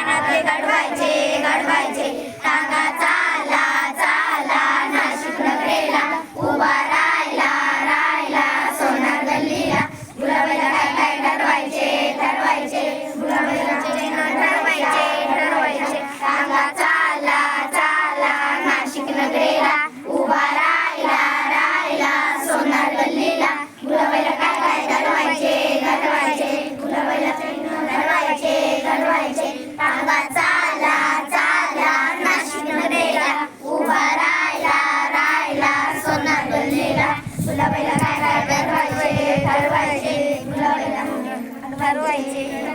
कानातले गडवायचे गडवायचे टांगा चाला चाला नाशिक नगरेला. उभा राहिला राहिला सोनार गल्लीला. गुलाबाला काय काय ठरवायचे ठरवायचे गुलाबाला ठरवायचे ठरवायचे टांगा चाला चाला नाशिक नगरेला. தருவாய்ச்சி தருவாய்ச்சி